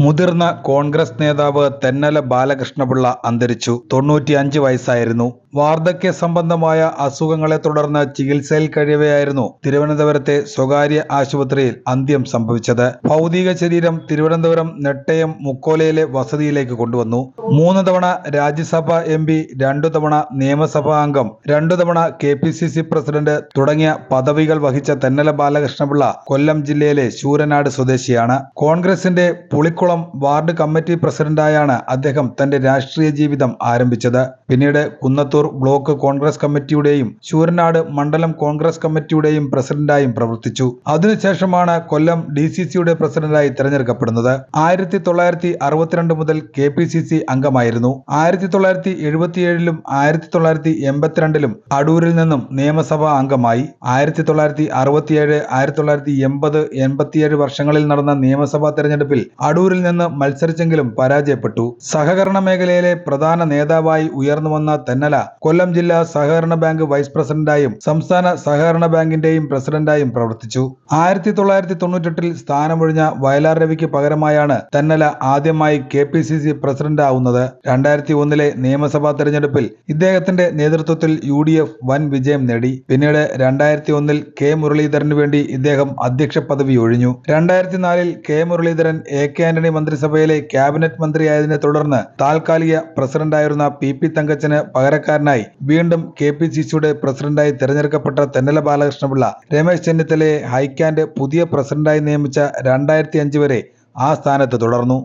മുതിർന്ന കോൺഗ്രസ് നേതാവ് തെന്നല ബാലകൃഷ്ണപിള്ള അന്തരിച്ചു. തൊണ്ണൂറ്റിയഞ്ച് വയസ്സായിരുന്നു. വാർദ്ധക്യ സംബന്ധമായ അസുഖങ്ങളെ തുടർന്ന് ചികിത്സയിൽ കഴിയവെയായിരുന്നു തിരുവനന്തപുരത്തെ സ്വകാര്യ ആശുപത്രിയിൽ അന്ത്യം സംഭവിച്ചത്. ഭൗതിക ശരീരം തിരുവനന്തപുരം നെട്ടയം മുക്കോലയിലെ വസതിയിലേക്ക് കൊണ്ടുവന്നു. മൂന്ന് തവണ രാജ്യസഭ എം പി രണ്ടു തവണ നിയമസഭാ അംഗം രണ്ടു തവണ K P C C president തുടങ്ങിയ പദവികൾ വഹിച്ച തെന്നല ബാലകൃഷ്ണപിള്ള കൊല്ലം ജില്ലയിലെ ശൂരനാട് സ്വദേശിയാണ്. കോൺഗ്രസിന്റെ പുളിക്കുളം വാർഡ് കമ്മിറ്റി പ്രസിഡന്റായാണ് അദ്ദേഹം തന്റെ രാഷ്ട്രീയ ജീവിതം ആരംഭിച്ചത്. പിന്നീട് കുന്നത്തൂർ ബ്ലോക്ക് കോൺഗ്രസ് കമ്മിറ്റിയുടെയും ശൂരനാട് മണ്ഡലം കോൺഗ്രസ് കമ്മിറ്റിയുടെയും പ്രസിഡന്റായും പ്രവർത്തിച്ചു. അതിനുശേഷമാണ് കൊല്ലം ഡി സി സിയുടെ പ്രസിഡന്റായി തെരഞ്ഞെടുക്കപ്പെടുന്നത്. ആയിരത്തി തൊള്ളായിരത്തി അറുപത്തിരണ്ട് മുതൽ കെ പി സി സി അംഗമായിരുന്നു. ആയിരത്തി തൊള്ളായിരത്തി എഴുപത്തിയേഴിലും ആയിരത്തി തൊള്ളായിരത്തി എൺപത്തിരണ്ടിലും അടൂരിൽ നിന്നും നിയമസഭാ അംഗമായി. ആയിരത്തി തൊള്ളായിരത്തി അറുപത്തിയേഴ് ആയിരത്തി തൊള്ളായിരത്തി എൺപത് എൺപത്തിയേഴ് വർഷങ്ങളിൽ നടന്ന നിയമസഭാ തെരഞ്ഞെടുപ്പിൽ അടൂരിൽ നിന്ന് മത്സരിച്ചെങ്കിലും പരാജയപ്പെട്ടു. സഹകരണ മേഖലയിലെ പ്രധാന നേതാവായി ഉയർന്നു വന്ന തെന്നല കൊല്ലം ജില്ലാ സഹകരണ ബാങ്ക് വൈസ് പ്രസിഡന്റായും സംസ്ഥാന സഹകരണ ബാങ്കിന്റെയും പ്രസിഡന്റായും പ്രവർത്തിച്ചു. ആയിരത്തി തൊള്ളായിരത്തി തൊണ്ണൂറ്റെട്ടിൽ സ്ഥാനമൊഴിഞ്ഞ വയലാർ രവിക്ക് പകരമായാണ് തന്നല ആദ്യമായി K P C C president ആവുന്നത് രണ്ടായിരത്തി ഒന്നിലെ നിയമസഭാ തെരഞ്ഞെടുപ്പിൽ ഇദ്ദേഹത്തിന്റെ നേതൃത്വത്തിൽ യു ഡി എഫ് വൻ വിജയം നേടി. പിന്നീട് രണ്ടായിരത്തി ഒന്നിൽ കെ മുരളീധരന് വേണ്ടി ഇദ്ദേഹം അധ്യക്ഷ പദവി ഒഴിഞ്ഞു. രണ്ടായിരത്തി നാലിൽ K Muraleedharan A K Antony മന്ത്രിസഭയിലെ ക്യാബിനറ്റ് മന്ത്രിയായതിനെ തുടർന്ന് താൽക്കാലിക പ്രസിഡന്റായിരുന്ന പി പി തങ്കച്ചന് പകരക്കാരനായി വീണ്ടും കെ പി സി സിയുടെ പ്രസിഡന്റായി തെരഞ്ഞെടുക്കപ്പെട്ട തെന്നല ബാലകൃഷ്ണപിള്ള രമേശ് ചെന്നിത്തലയെ ഹൈക്കാൻഡ് പുതിയ പ്രസിഡന്റായി നിയമിച്ച രണ്ടായിരത്തി അഞ്ച് വരെ ആ സ്ഥാനത്ത് തുടർന്നു.